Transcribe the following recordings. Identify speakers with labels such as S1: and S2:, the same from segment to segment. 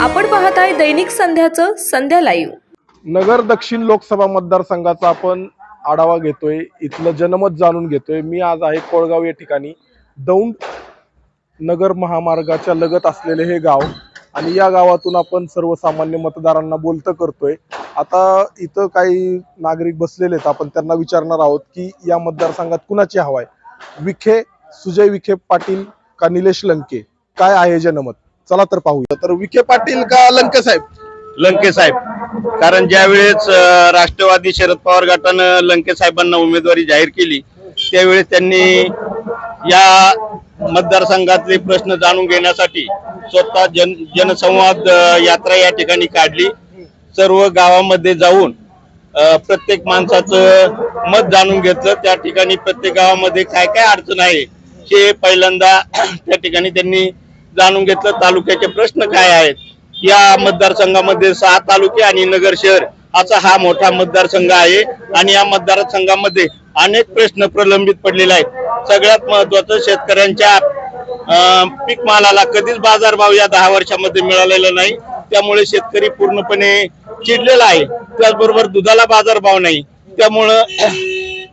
S1: आपण पाहत आहे दैनिक संध्याचं संध्या लाईव्ह
S2: नगर दक्षिण लोकसभा मतदारसंघाचा आपण आढावा घेतोय इथलं जनमत जाणून घेतोय. मी आज आहे कोळगाव या ठिकाणी. दौंड नगर महामार्गाच्या लगत असलेले हे गाव आणि या गावातून आपण सर्वसामान्य मतदारांना बोलतं करतोय. आता इथं काही नागरिक बसलेले आहेत. आपण त्यांना विचारणार आहोत की या मतदारसंघात कुणाची हवा आहे? विखे सुजय विखे पाटील का निलेश लंके? काय आहे जनमत? चला तर पाहूया. तर विखे पाटील का लंके साहेब?
S3: लंके साहेब. कारण ज्या वेळेस राष्ट्रवादी शरद पवार गटानं लंके साहेबांना उमेदवारी जाहीर केली त्यावेळेस त्यांनी या मतदारसंघातले प्रश्न जाणून घेण्यासाठी स्वतः जन जनसंवाद यात्रा या ठिकाणी काढली. सर्व गावामध्ये जाऊन प्रत्येक माणसाचं मत जाणून घेतलं. त्या ठिकाणी प्रत्येक गावामध्ये काय काय अडचण आहे हे पहिल्यांदा त्या ठिकाणी त्यांनी जाणून घेतलं तालुक्याचे प्रश्न काय आहेत. या मतदारसंघामध्ये सहा तालुके आणि नगर शहर असा हा मोठा मतदारसंघ आहे. आणि या मतदारसंघामध्ये अनेक प्रश्न प्रलंबित पडलेले आहेत. सगळ्यात महत्वाचं शेतकऱ्यांच्या पीक मालाला कधीच बाजारभाव या दहा वर्षामध्ये मिळालेला नाही. त्यामुळे शेतकरी पूर्णपणे चिडलेला आहे. त्याचबरोबर दुधाला बाजारभाव नाही. त्यामुळं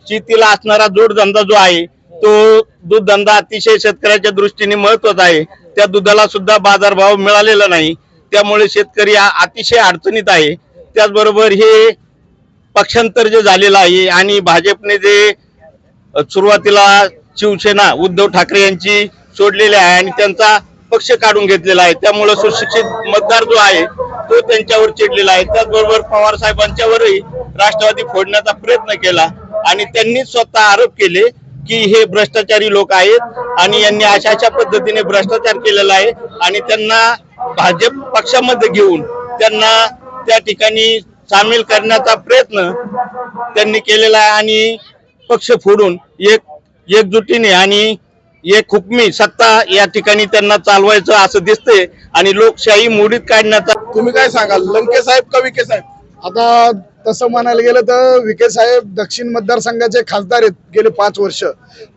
S3: शेतीला असणारा जोडधंदा जो आहे तो दूध धंदा अतिशय शेतकऱ्याच्या दृष्टीने महत्त्वाचा आहे. त्या दुधाला सुद्धा बाजारभाव मिळालेला नाही. त्यामुळे शेतकरी हा अतिशय अडचणीत आहे. त्याचबरोबर हे पक्षांतर जे झालेलं आहे आणि भाजपने जे सुरुवातीला शिवसेना उद्धव ठाकरे यांची सोडलेली आहे आणि त्यांचा पक्ष काढून घेतलेला आहे. त्यामुळे सुशिक्षित मतदार जो आहे तो त्यांच्यावर चिडलेला आहे. त्याचबरोबर पवार साहेबांच्यावरही राष्ट्रवादी फोडण्याचा प्रयत्न केला आणि त्यांनी स्वतः आरोप केले की हे भ्रष्टाचारी लोक आहेत आणि यांनी अशा अशा पद्धतीने भ्रष्टाचार केलेला आहे आणि त्यांना भाजप पक्षामध्ये घेऊन त्यांना त्या ठिकाणी सामील करण्याचा प्रयत्न त्यांनी केलेला आहे आणि पक्ष फोडून एक एकजुटीने आणि एक हुकमी सत्ता या ठिकाणी त्यांना चालवायचं असं दिसतंय आणि लोकशाही मोडीत काढण्याचा
S2: तुम्ही काय सांगाल? लंके साहेब का विखे साहेब?
S4: आता तसं म्हणायला गेलं तर विखे साहेब दक्षिण मतदारसंघाचे खासदार आहेत गेले पाच वर्ष.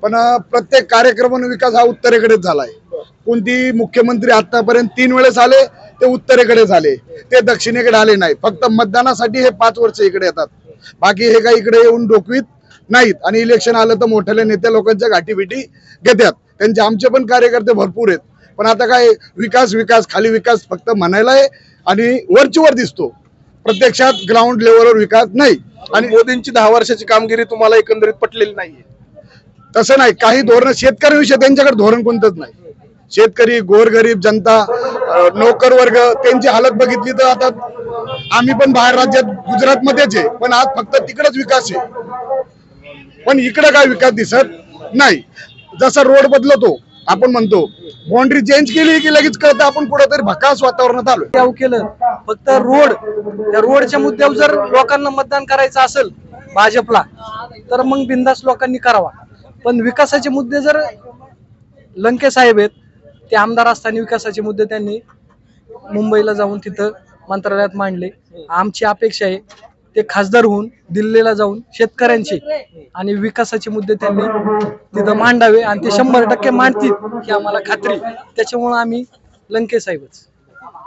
S4: पण प्रत्येक कार्यक्रम विकास हा उत्तरेकडेच झालाय. कोणती मुख्यमंत्री आतापर्यंत तीन वेळेस आले ते उत्तरेकडे झाले. ते दक्षिणेकडे आले नाही. फक्त मतदानासाठी हे पाच वर्ष इकडे येतात. बाकी हे काही इकडे येऊन डोकवीत नाहीत. आणि इलेक्शन आलं तर मोठ्याल्या नेत्या लोकांच्या गाठीबिटी घेतात त्यांचे आमचे पण कार्यकर्ते भरपूर आहेत. पण आता काय विकास विकास खाली विकास फक्त म्हणायला आहे. आणि वरची वर दिसतो. प्रत्यक्षात ग्राउंड लेवलवर विकास नाही.
S2: आणि मोदींची दहा वर्षाची कामगिरी तुम्हाला एकंदरीत पटलेली नाहीये.
S4: तसं नाही. काही धोरण शेतकऱ्यांविषयी त्यांच्याकडे धोरण कोणतंच नाही. शेतकरी गोरगरीब जनता नोकर वर्ग त्यांची हालत बघितली तर आता आम्ही पण बाहेर राज्यात गुजरात मध्येच आहे पण आज फक्त तिकडेच विकास आहे. पण इकडे काय विकास दिसत नाही. जसा रोड बदलतो आपण म्हणतो बाउंड्री चेंज केली की लगेच कळतं आपण कुठेतरी भकास वातावरणात आलो
S5: त्याव केलं. फक्त रोड त्या रोडच्या मुद्द्यावर जर लोकांना मतदान करायचं असेल भाजपला तर मग बिंदास लोकांनी करावा. पण विकासाचे मुद्दे जर लंके साहेब आहेत ते आमदार असताना विकासाचे मुद्दे त्यांनी मुंबईला जाऊन तिथं मंत्रालयात मांडले. आमची अपेक्षा आहे ते खासदार होऊन दिल्लीला जाऊन शेतकऱ्यांचे आणि विकासाचे मुद्दे त्यांनी तिथं मांडावे आणि ते शंभर टक्के मांडतील ही आम्हाला खात्री. त्याच्यामुळे आम्ही लंके साहेबच.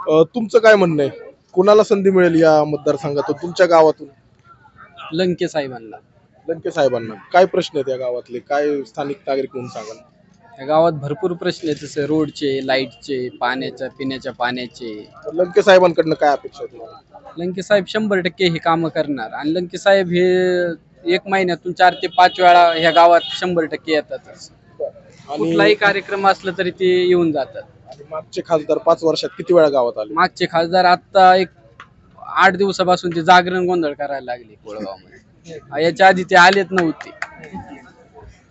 S2: अं, तुमचं काय म्हणणं आहे? कुणाला संधी मिळेल या मतदारसंघातून? तुमच्या गावातून?
S5: लंके साहेबांना.
S2: लंके साहेबांना. काय प्रश्न आहेत या गावातले? काय स्थानिक नागरिक म्हणून सांगाल?
S5: या गावात भरपूर प्रश्न आहेत जसं रोडचे लाईटचे पाण्याच्या पिण्याच्या पाण्याचे.
S2: लंके साहेबांकडनं काय अपेक्षा आहे तुम्हाला?
S5: लंके साहेब शंभर टक्के हे कामं करणार. आणि लंके साहेब हे एक महिन्यातून चार ते पाच वेळा ह्या गावात शंभर टक्के येतातच. कुठलाही कार्यक्रम असला तरी ते येऊन जातात.
S2: आणि मागचे खासदार पाच वर्षात किती वेळा गावात आले?
S5: मागचे खासदार आता एक आठ दिवसापासून ते जागरण गोंधळ करायला लागले कोळगावमध्ये. याच्या आधी ते आलेच नव्हते.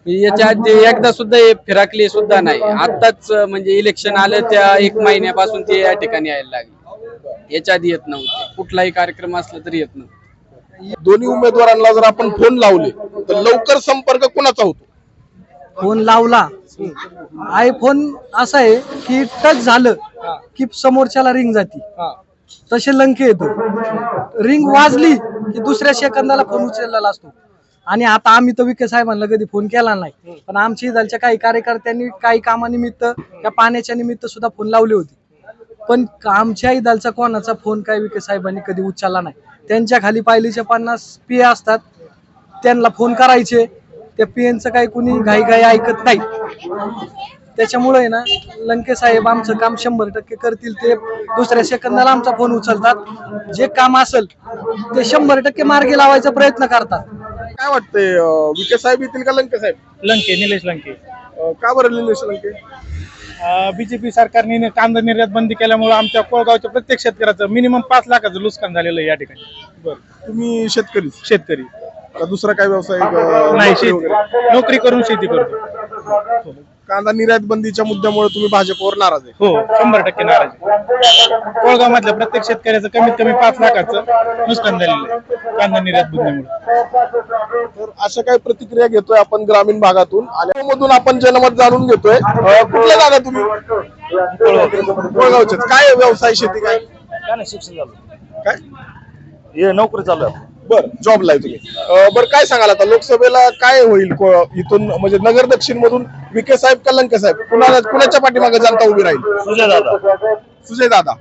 S5: याच्या आधी एकदा सुद्धा हे फिराकले सुद्धा नाही. आताच म्हणजे इलेक्शन आलं त्या एक महिन्यापासून ते या ठिकाणी यायला लागले. याच्या आधी येत नव्हते. कुठलाही कार्यक्रम असला तरी येत नव्हते.
S2: दोन्ही उमेदवारांना जर आपण फोन लावले तर लवकर संपर्क कुणाचा होतो?
S6: फोन लावला. आयफोन असा आहे की टच झालं की समोरच्याला रिंग जाती. तसे लंके येतो. रिंग वाजली की दुसऱ्या सेकंदाला फोन उचललेला असतो. आणि आता आम्ही तर विखे साहेबांना कधी फोन केला नाही. पण आमच्या इथलच्या काही कार्यकर्त्यांनी काही कामानिमित्त त्या पाण्याच्या निमित्त सुद्धा फोन लावले होते. पण आमच्या इदालचा कोणाचा फोन काय विखे साहेबांनी कधी उचलला नाही. त्यांच्या खाली पायलीचे पन्नास पी असतात. त्यांना फोन करायचे. त्या पीएनचं काही कुणी घाई घाई ऐकत नाही. त्याच्यामुळे ना लंके साहेब आमचं काम शंभर टक्के करतील. ते दुसऱ्या सेकंदाला आमचा फोन उचलतात. जे काम असेल ते शंभर टक्के मार्गी लावायचा प्रयत्न करतात.
S2: काय वाटतंय अं, विखे साहेब येतील का लंके साहेब?
S7: लंके निलेश लंके.
S2: अं, का बरं निलेश लंके?
S7: बीजेपी सरकारने कांदा निर्यात बंदी केल्यामुळे आमच्या कोळगावच्या प्रत्येक शेतकऱ्याचं मिनिमम पाच लाखाचं नुकसान झालेलं आहे या ठिकाणी.
S2: बरं. तुम्ही शेतकरी?
S7: शेतकरी.
S2: का दुसरा काय व्यवसाय अं,
S7: नाही
S2: नोकरी
S7: शेती? नोकरी करून शेती करतो.
S2: कांदा निर्यात बंदीच्या मुद्द्यामुळे तुम्ही भाजपवर नाराज आहे.
S7: हो शंभर टक्के नाराज आहे. कोळगाव मधल्या प्रत्येक शेतकऱ्याचं कमीत कमी पाच लाखाचं नुकसान झालेलं आहे कांदा निर्यात बंदीमुळे
S2: तर अशा काही प्रतिक्रिया घेतोय आपण ग्रामीण भागातून. आणि मधून आपण जनमत जाणून घेतोय. कुठल्या जागा तुम्ही? कोळगावचे काय व्यवसाय शेती काय?
S8: काय नाही शिक्षण झालं.
S2: काय?
S8: हे नोकरी चालू आहे.
S2: बर जॉबला आहे तुम्ही. बरं काय सांगाल आता? लोकसभेला काय होईल इथून म्हणजे नगर दक्षिण मधून विखे साहेब का लंके साहेब कुणाला कुणाच्या पाठीमागे जनता उभी राहील?
S8: सुजय दादा.
S2: सुजय दादा.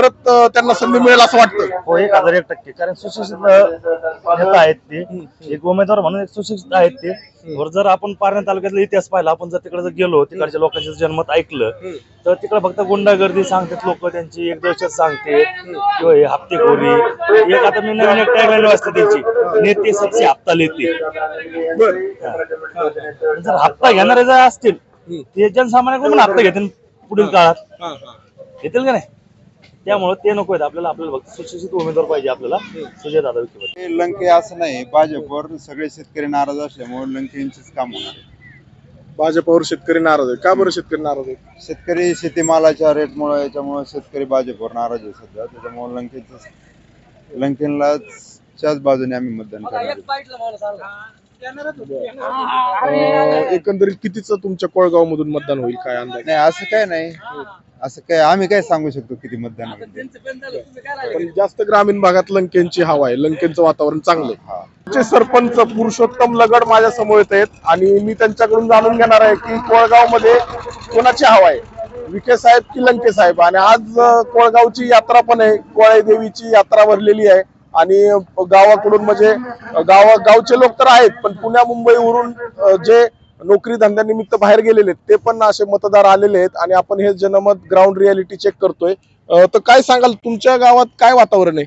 S2: परत त्यांना संधी मिळेल असं वाटतं.
S8: हो एक हजार एक टक्के. कारण सुशिक्षित नेता आहेत ते. एक उमेदवार म्हणून एक सुशिक्षित आहेत ते. वर जर आपण पारणे तालुक्यातला इतिहास पाहिला आपण जर तिकडे जर गेलो तिकडच्या लोकांचं जन्मत ऐकलं तर तिकडे फक्त गुंडागर्दी सांगतात लोक त्यांची एक दहशत सांगते किंवा हे हप्तेखोरी. एक आता मी नवीन एक टॅगलाईन वाचते त्यांची नेते सबसे हप्ता लेते. जर हप्ता घेणारे जर असतील ते जनसामान्याकडून हप्ता घेतील पुढील काळात? घेतील का नाही? त्यामुळे ते नको आहेत आपल्याला आपल्याला फक्त सुशिक्षित उमेदवार पाहिजे आपल्याला सुजय दादा विखे पाटील.
S9: हे लंके असं नाही भाजपवर सगळे शेतकरी नाराज असल्यामुळे लंकेंचीच काम होणार आहे.
S2: भाजपवर शेतकरी नाराज आहे का बरं शेतकरी नाराज आहे
S9: शेतकरी शेतीमालाच्या रेटमुळे याच्यामुळे शेतकरी भाजपवर नाराज आहे सध्या त्याच्यामुळे लंकेच लंकेनलाच्याच बाजूने आम्ही मतदान करणार आहे.
S2: अं, एकंदरीत कितीच तुमच्या कोळगाव मधून मतदान होईल? काय अंदाज?
S9: नाही असं काय नाही. असं काय आम्ही काय सांगू शकतो किती मतदान होईल.
S2: पण जास्त ग्रामीण भागात लंकेंची हवा आहे. लंकेंचं वातावरण चांगलं आहे.
S9: हा.
S2: आमचे सरपंच पुरुषोत्तम लगड माझ्यासमोर येत आहेत आणि मी त्यांच्याकडून जाणून घेणार आहे की कोळगावमध्ये कोणाची हवा आहे? विखे साहेब की लंके साहेब? आणि आज अं, कोळगावची यात्रा पण आहे. कोळे देवीची यात्रा भरलेली आहे. आणि गावाकडून म्हणजे गावा गावचे लोक तर आहेत पण पुण्या मुंबईवरून जे नोकरी धंद्यानिमित्त बाहेर गेलेले आहेत ते पण असे मतदार आलेले आहेत आणि आपण हे जनमत ग्राउंड रियालिटी चेक करतोय. तर काय सांगाल तुमच्या गावात काय वातावरण आहे?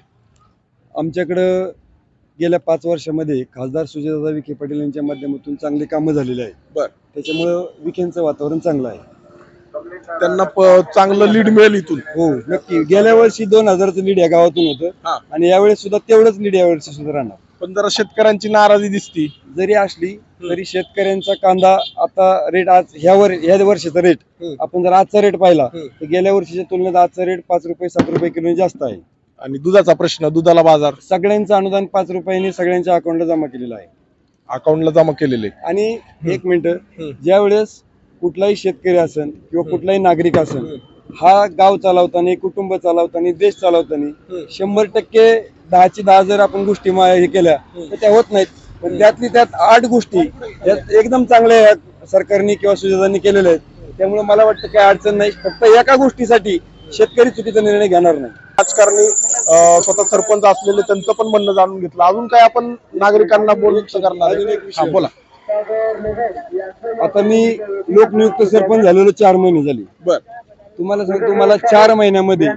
S10: आमच्याकडं गेल्या पाच वर्षामध्ये खासदार सुजयदादा विखे पाटील यांच्या माध्यमातून चांगली कामं झालेली आहेत.
S2: बर.
S10: त्याच्यामुळं विखेंचं वातावरण चांगलं आहे.
S2: त्यांना चांगलं लीड मिळेल इथून.
S10: हो नक्की. गेल्या वर्षी दोन हजाराचं लीड या गावातून. होतं. आणि यावेळेस सुद्धा तेवढंच लीड यावर्षी सुद्धा राहणार.
S2: पण जरा शेतकऱ्यांची नाराजी दिसती.
S10: जरी असली तरी शेतकऱ्यांचा कांदा आता रेट आज ह्या वर ह्या वर्षाचा रेट. आपण जर आजचा रेट पाहिला. तर गेल्या वर्षीच्या तुलनेत आजचा रेट पाच रुपये सात रुपये किलो जास्त आहे.
S2: आणि दुधाचा प्रश्न दुधाला बाजार.
S10: सगळ्यांचं अनुदान पाच रुपयांनी सगळ्यांच्या अकाउंटला जमा केलेलं आहे.
S2: अकाउंटला जमा केलेले.
S10: आणि एक मिनिट. ज्या वेळेस कुठलाही शेतकरी असेल किंवा कुठलाही नागरिक असेल हा. गाव चालवताना कुटुंब चालवताना देश चालवताना शंभर टक्के दहाची दहा जर आपण गोष्टी हे केल्या तर त्या होत नाहीत. पण त्यातली त्यात आठ गोष्टी यात एकदम चांगल्या या सरकारने किंवा सुजातांनी केलेल्या आहेत त्यामुळे मला वाटतं काही अडचण नाही. फक्त एका गोष्टीसाठी शेतकरी चुकीचा निर्णय घेणार नाही.
S2: राजकारणी स्वतः सरपंच असलेले त्यांचं पण म्हणणं जाणून घेतलं. अजून काय आपण नागरिकांना बोलून करणार. हा, बोला.
S10: आता मी लोकनियुक्त सरपंच झालेलो चार महिने झाले.
S2: बर.
S10: तुम्हाला सांगतो मला चार महिन्यामध्ये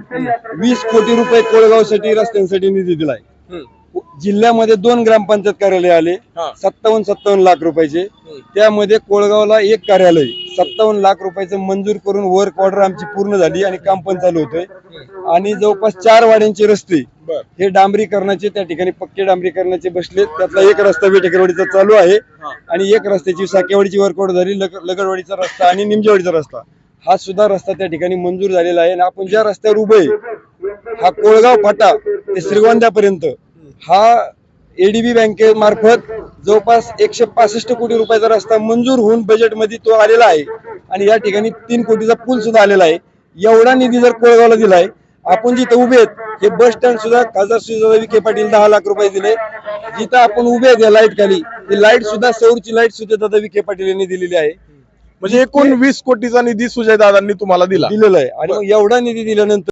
S10: वीस कोटी रुपये कोळगावसाठी रस्त्यांसाठी निधी दिलाय. जिल्ह्यामध्ये दोन ग्रामपंचायत कार्यालय आले. सत्तावन्न सत्तावन्न लाख रुपयाचे. त्यामध्ये कोळगावला एक कार्यालय सत्तावन्न लाख रुपयाचं मंजूर करून वर्क ऑर्डर आमची पूर्ण झाली आणि काम पण चालू होतंय. आणि जवळपास चार वाड्यांचे रस्ते हे डांबरीकरणाचे त्या ठिकाणी पक्के डांबरीकरणाचे बसले त्यातला एक रस्ता बेटेकरवाडीचा चालू आहे आणि एक रस्त्याची साकेवाडीची वर्कआउट झाली लग- लगडवाडीचा रस्ता आणि निमजेवाडीचा रस्ता. हा सुद्धा रस्ता त्या ठिकाणी मंजूर झालेला आहे आणि आपण ज्या रस्त्यावर उभे हा कोळगाव फाटा ते श्रीगोंद्यापर्यंत हा एडीबी बँकेमार्फत जवळपास एकशे पासष्ट कोटी रुपयाचा रस्ता मंजूर होऊन बजेटमध्ये तो आलेला आहे. आणि या ठिकाणी तीन कोटीचा पूल सुद्धा आलेला आहे. एवढा निधी जर कोळगावला दिलाय आपण जिथं उभे आहेत हे बस स्टँड सुद्धा खासदार सुजाता विखे पाटील दहा लाख रुपये दिले. जिथं आपण उभे आहेत या लाइट खाली ही लाइट सुद्धा सौरची लाइट सुद्धा दादा विखे पाटील यांनी दिलेली आहे.
S2: म्हणजे एकूण वीस कोटीचा निधी सुजयदादांनी तुम्हाला दिला.
S10: दिलेलं आहे. आणि एवढा निधी दिल्यानंतर